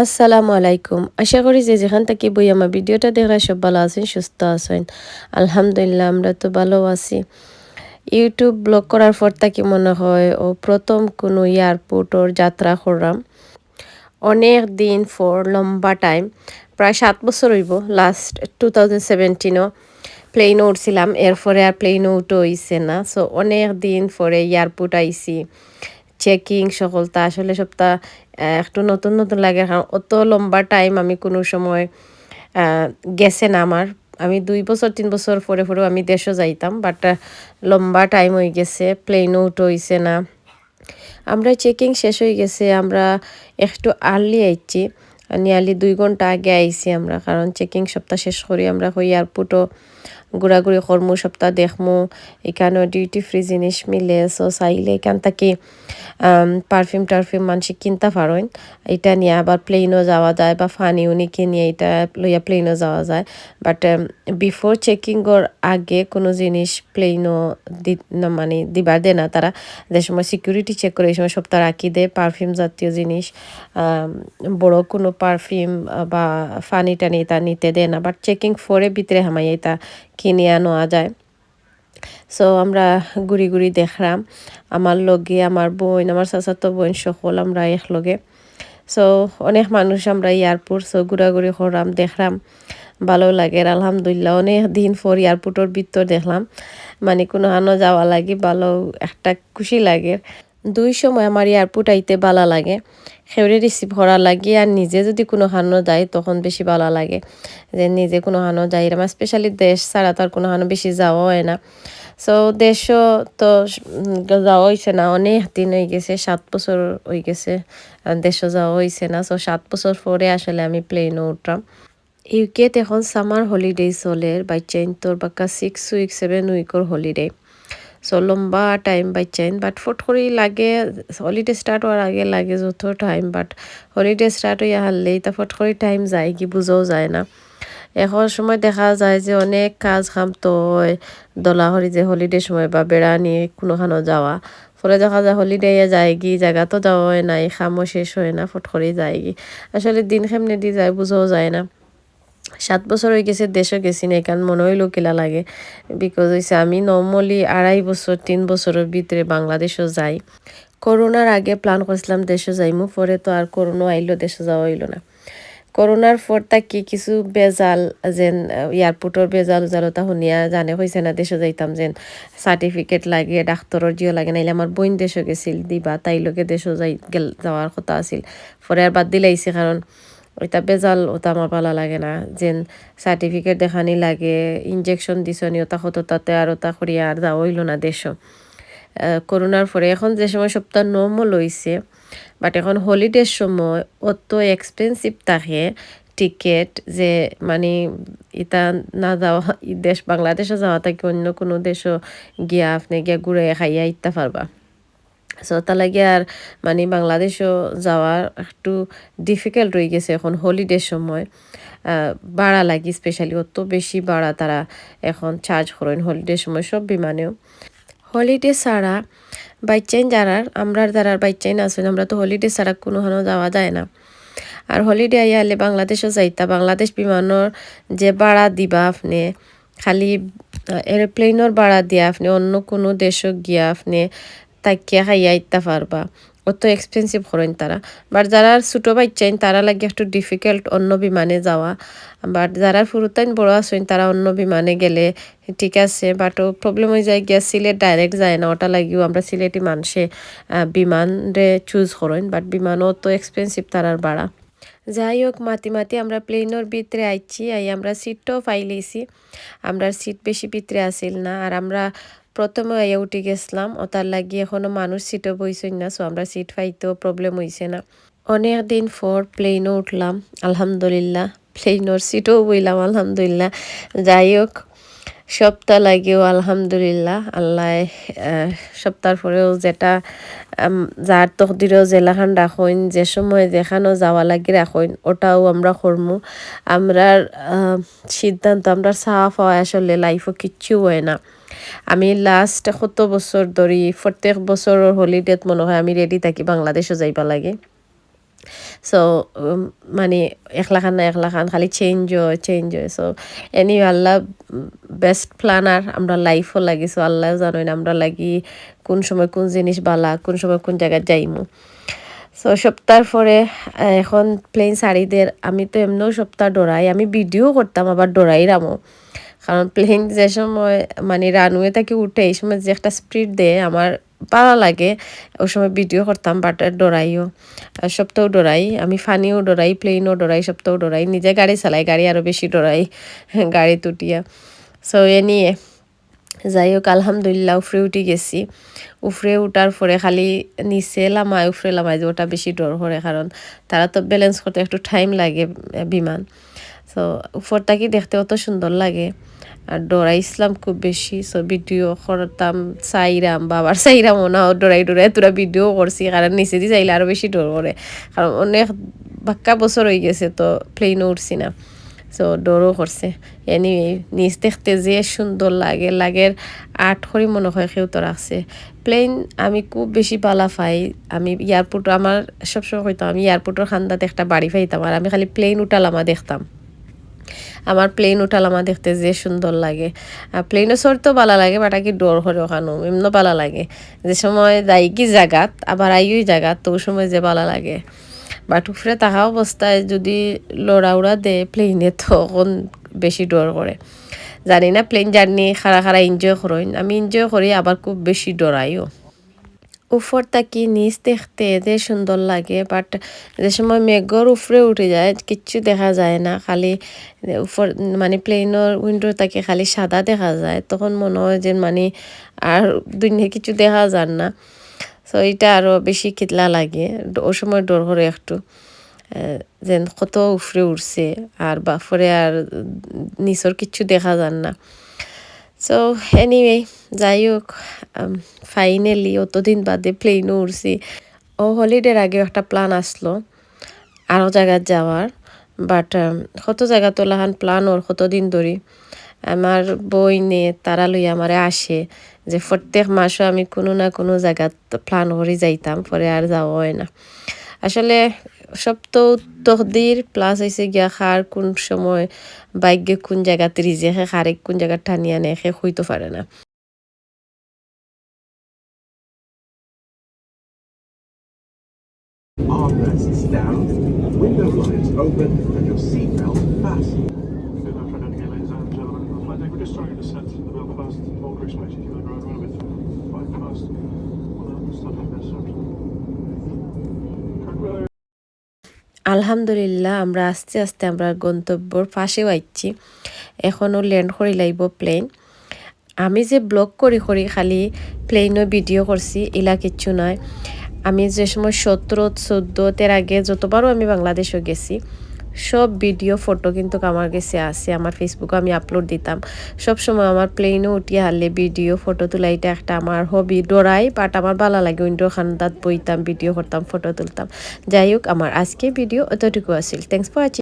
আসসালামু আলাইকুম। আশা করি যে যেখান থেকে বই আমার ভিডিওটা দেখা সব ভালো আছেন, সুস্থ আছেন। আলহামদুলিল্লাহ, আমরা তো ভালো আছি। ইউটিউব ব্লগ করার পর তাকে মনে হয়, ও প্রথম কোনো এয়ারপোর্টর যাত্রা করলাম। অনেক দিন ফর লম্বা টাইম প্রায় সাত বছর হইব লাস্ট টু থাউজেন্ড সেভেন্টিনও প্লেন উঠছিলাম এরপরে আর প্লেন উঠো হইছে না। সো অনেক দিন পরে এয়ারপোর্ট আইসি চেকিং সকলটা আসলে সবটা একটু নতুন নতুন লাগে। কারণ অত লম্বা টাইম আমি কোনো সময় গেছে না আমার। আমি দুই বছর, তিন বছর পরে পরেও আমি দেশও যাইতাম বাট লম্বা টাইম হয়ে গেছে প্লেনও উঠো হইছে না। আমরা চেকিং শেষ হয়ে গেছে, আমরা একটু আর্লি আইছি। নিয়ারলি দুই ঘণ্টা আগে আইছি আমরা, কারণ চেকিং সপ্তাহ শেষ করি আমরা এয়ারপোর্টও ঘোরাঘুরি করমু, সপ্তাহ দেখমু এখানেও ডিউটি ফ্রি জিনিস মিলে সো চাইলে এখান থেকে পারফিউম টারফিউম মানুষ কিনতে পারেন। এটা নিয়ে আবার প্লেনও যাওয়া যায় বা ফানি উনিকে নিয়ে এটা লইয়া প্লেনও যাওয়া যায়। বাট বিফোর চেকিংর আগে কোনো জিনিস প্লেনও দি মানে দিবার দেয় না তারা। যে সময় সিকিউরিটি চেক করে, এই সময় সপ্তাহ রাখি দেয় পারফিউম জাতীয় জিনিস। বড় কোনো পারফিউম বা ফানি টানি তা নিতে দেয় না। বাট চেকিং ফোরে ভিতরে হামাই এটা কিনে আনোয়া যায়। সো আমরা ঘুরি ঘুরি দেখলাম। আমার লগে, আমার বোন, আমার চাচাতো বোন সকল আমরা একলগে। সো অনেক মানুষ আমরা এয়ারপোর্ট সো ঘোরাঘুরি করলাম, দেখলাম। ভালো লাগে, আলহামদুলিল্লাহ। অনেক দিন পর এয়ারপোর্টের ভিতর দেখলাম। মানে কোনো আনো যাওয়া লাগে, ভালো, একটা খুশি লাগে। দুই সময় আমার এয়ারপোর্ট আইতে ভালো লাগে। সেউরে রিসিভ করা লাগে আর নিজে যদি কোনো হানো যায়, তখন বেশি ভালো লাগে। যে নিজে কোনো হানো যাই আমার স্পেশালি দেশ ছাড়া তো আর কোনো হানো বেশি যাওয়া হয় না। সো দেশও তো যাওয়া হয়েছে না, অনেক দিন হয়ে গেছে, সাত বছর হয়ে গেছে দেশও যাওয়া হয়েছে না। সো সাত বছর পরে আসলে আমি প্লেনও উঠলাম। ইউকেতে এখন সামার হলিডে চলে বাচ্চা তোর বাক্কা সিক্স উইক সেভেন উইকর হলিডে সো লম্বা টাইম বাচ্চাইন বাট ফট করে লাগে হলিডে স্টার্ট হওয়ার আগে লাগে যত টাইম বাট হলিডে স্টার্ট হইয়া হারলেই তা ফট করে টাইম যায় কি বুঝাও যায় না এখন সময় দেখা যায় যে অনেক কাজ খাম তো হয় দলাহরি যে হলিডে সময় বা বেড়া নিয়ে কোনোখানো যাওয়া। ফলে দেখা যায় হলিডে যায় গি, জায়গা তো যাওয়া হয় নাই খামও শেষ হয় না, ফট করে যায় গি। আসলে দিন খেমনে দিয়ে যায়, বুঝাও যায় না। সাত বছর হয়ে গেছে দেশও গেছি না এখান মনে হইল কিলা লাগে। বিকজ হয়েছে আমি নর্মালি আড়াই বছর তিন বছরের ভিতরে বাংলাদেশও যাই। করোনার আগে প্ল্যান করছিলাম দেশে যাইমু পরে তো আর করোনা আইলো দেশে যাওয়া হইল না। করোনার পর তাকি কিছু বেজাল যেন এয়ারপোর্টর বেজাল উজালতা শুনিয়া জানে হয়েছে না দেশে যাইতাম যেন সার্টিফিকেট লাগে ডাক্তরের জিও লাগে, নাইলে আমার বোন দেশে গেছিল, দিবা তাই লোকে দেশে যাই যাওয়ার কথা আছিল। পরে আর বাদ দিলাইছে কারণ ওইটা বেজাল ওটা আমার ভালো লাগে না। যেন সার্টিফিকেট দেখানি লাগে ইনজেকশন দিছনি, ওটা হতো তাতে আর ওটা করিয়া আর যাওয়া হইল না দেশ। করোনার পরে এখন যে সময় সপ্তাহ নর্মাল হয়েছে বাট এখন হলিডের সময় অত এক্সপেন্সিভ থাকে টিকেট যে মানে এটা না যাওয়া দেশ বাংলাদেশে যাওয়া থাকে অন্য কোনো দেশও গিয়া, আপনি গিয়া ঘুরে খাইয়া ইত্যা পারবা সো তা লাগে আর মানে বাংলাদেশও যাওয়ার একটু ডিফিকাল্ট হয়ে গেছে এখন হলিডের সময়। ভাড়া লাগি স্পেশালি অত বেশি ভাড়া তারা এখন চার্জ করেন হলিডের সময় সব বিমানেও। হলিডে ছাড়া বাইচাইন যারার আমরার যারার বাইচাইন আছেন আমরা তো হলিডে ছাড়া কোনো হানো যাওয়া যায় না। আর হলিডে আইয়ালে বাংলাদেশও যাইতা, বাংলাদেশ বিমানের যে ভাড়া দিবা আপনি, খালি এরোপ্লেনের ভাড়া দিয়া আপনি অন্য কোনো দেশও গিয়া আপনি তাকিয়া খাইয়া ইত্যা পারবা। অত এক্সপেন্সিভ করেন তারা। বাট যারা ছোটো বাচ্চাইন তারা লাগে একটু ডিফিকাল্ট অন্য বিমানে যাওয়া। বাট যারা ফুরুতাইন বড় আছেন তারা অন্য বিমানে গেলে ঠিক আছে। বাট প্রবলেম হয়ে যায় গিয়া সিলেট ডাইরেক্ট যায় না। ওটা লাগিও আমরা সিলেটি মানুষে বিমান রে চুজ করেন বাট বিমানও তো এক্সপেন্সিভ তারার বাড়া। যাই হোক, মাতি মাতি আমরা প্লেনের ভিতরে আইছি। আই আমরা সিটটাও পাইলেছি আমরা সিট বেশি ভিতরে আসিল না। আর আমরা প্রথমে আইয়া উঠে গেছিলাম, ও তার লাগি এখনও মানুষ সিটও বইছেন না সো আমরা সিট পাইতেও প্রবলেম হয়েছে না। অনেক দিন পর প্লেনও উঠলাম, আলহামদুলিল্লাহ প্লেনের সিটও বইলাম, আলহামদুলিল্লাহ। যাই হোক সপ্তাহ লাগেও, আলহামদুলিল্লাহ, আল্লাহ সপ্তাহ পরেও যেটা যার তকদিরও জেলাখান রাখইন যে সময় যেখানো যাওয়া লাগে রাখইন ওটাও আমরা করমু। আমরার সিদ্ধান্ত আমরা সাফ হয় আসলে লাইফও কিচ্ছু হয় না। আমি লাস্ট কত বছর ধরি, প্রত্যেক বছরের হলিডেত মনে হয় আমি রেডি থাকি বাংলাদেশও যাইবা লাগে। সো মানে একলা খান না একলা খান খালি চেঞ্জ হয় চেঞ্জ হয় সো এনি আল্লাহ বেস্ট প্ল্যানার আমরা লাইফও লাগি। সো আল্লাহ জানেন আমরা লাগি কোন সময় কোন জিনিস বালা, কোন সময় কোন জায়গায় যাইমু। সো সপ্তাহ পরে এখন প্লেন শাড়িদের আমি তো এমনিও সপ্তাহ ডরাই, আমি ভিডিও করতাম, আবার ডরাই রামো। কারণ প্লেন যে সময় মানে রানওয়ে থেকে উঠে এই সময় যে একটা স্পিড দেয়, আমার ভালো লাগে। ওই সময় ভিডিও করতাম বাট ডরাইও। সপ্তাহ ডরাই, আমি ফানিও ডরাই প্লেনও ডরাই সপ্তাহ ডরাই। নিজে গাড়ি চালাই, গাড়ি আরও বেশি ডরাই, গাড়ি তুটিয়া। সো এ নিয়ে যাই হোক, আলহামদুলিল্লাহ, উফরে উঠে গেছি। উফরে উঠার পরে খালি নিচে লামায়, উফরে লামায় যে ওটা বেশি ডর করে, কারণ তারা তো ব্যালেন্স করতে একটু টাইম লাগে, বিমান। সো উপরটা কি দেখতে অত সুন্দর লাগে? আর ডরাইছিলাম খুব বেশি সো ভিডিও করতাম, চাইরাম, বাবার চাইরাম না ডরাই ডরাই তোরা ভিডিও করছি, কারণ নিচে দিয়ে চাইলে আরও বেশি ডর করে। কারণ অনেক বাক্কা বছর হয়ে গেছে তো প্লেনও উঠছি না সো ডরও করছে। এনি নিচ দেখতে যে সুন্দর লাগে, লাগের আট করি মনে হয় কেউ তো রাখছে। প্লেন আমি খুব বেশি পালা পাই, আমি এয়ারপোর্ট আমার সবসময় হইতাম আমি এয়ারপোর্টের খান্দাতে একটা বাড়ি পাইতাম, আর আমি খালি প্লেন উঠালামা দেখতাম। আমার প্লেন উঠালামা দেখতে যে সুন্দর লাগে। আর প্লেনও চড়তেও ভালো লাগে বাট কি ডর করে ওখানো, এমনও ভালো লাগে। যে সময় যাই কি জায়গাত আবার আইই জায়গাত তো সময় যে ভালো লাগে। বাট উপরে তাহা অবস্থায় যদি লড়াউড়া দেয় প্লেনে তখন বেশি ডর করে। জানি না প্লেন জার্নি খারা খারা এনজয় করেন আমি এনজয় করি, আবার খুব বেশি ডরাইও। উপর তাকি নিচ দেখতে যে সুন্দর লাগে বাট যে সময় মেঘর উপরে উঠে যায়, কিচ্ছু দেখা যায় না। খালি উপর মানে প্লেনের উইন্ডো তাকে খালি সাদা দেখা যায়। তখন মনে হয় যে মানে আর দুনিয়া কিছু দেখা যান না। সো এটা আরও বেশি কিতলা লাগে। ও সময় ডর করে একটু যেন কত উফরে উঠছে। আর বাফরে আর নিচর কিচ্ছু দেখা যান না। সো এনিওয়ে যাই হোক ফাইনালি অতদিন বাদে প্লেনও উঠছি। ও হলিডের আগে একটা প্ল্যান আসলো আরও জায়গায় যাওয়ার। বাট কত জায়গা তোলাহান প্ল্যান ওর কতদিন ধরি। আমার বই নে তারা লই আমারে আসে যে প্রত্যেক মাসও আমি কোনো না কোনো জায়গাত প্ল্যান করে যাইতাম, পরে আর যাওয়া হয় না। আসলে সপ্ত তহদির প্লাস হয়েছে গিয়া খার কোন সময় বাইকে কোন জায়গাতে রিজে খে খারেক কোন জায়গার ঠানিয়া নেয় খে হইতে পারে না। আলহামদুলিল্লাহ, আমরা আস্তে আস্তে আমরা গন্তব্যর পাশেও আইছি। এখনও ল্যান্ড করি লাইব প্লেন। আমি যে ব্লগ করি করি খালি প্লেনও ভিডিও করছি এলা কিচ্ছু নয়। আমি যে সময় সতেরো, চোদ্দ, তের আগে যতবারও আমি বাংলাদেশও গেছি সব ভিডিও ফটো কিন্তু আমার কাছে আছে, আমার ফেসবুকে আমি আপলোড দিতাম। সব সময় আমার প্লেনও উঠিয়ে হারলে ভিডিও ফটো তোলা এটা একটা আমার হবি ডরাই বাট আমার ভালো লাগে উইন্ডো খান্দাত বইতাম ভিডিও করতাম ফটো তুলতাম। যাই হোক, আমার আজকে ভিডিও অতটুকু আসিল থ্যাংকস ফর ওয়াচিং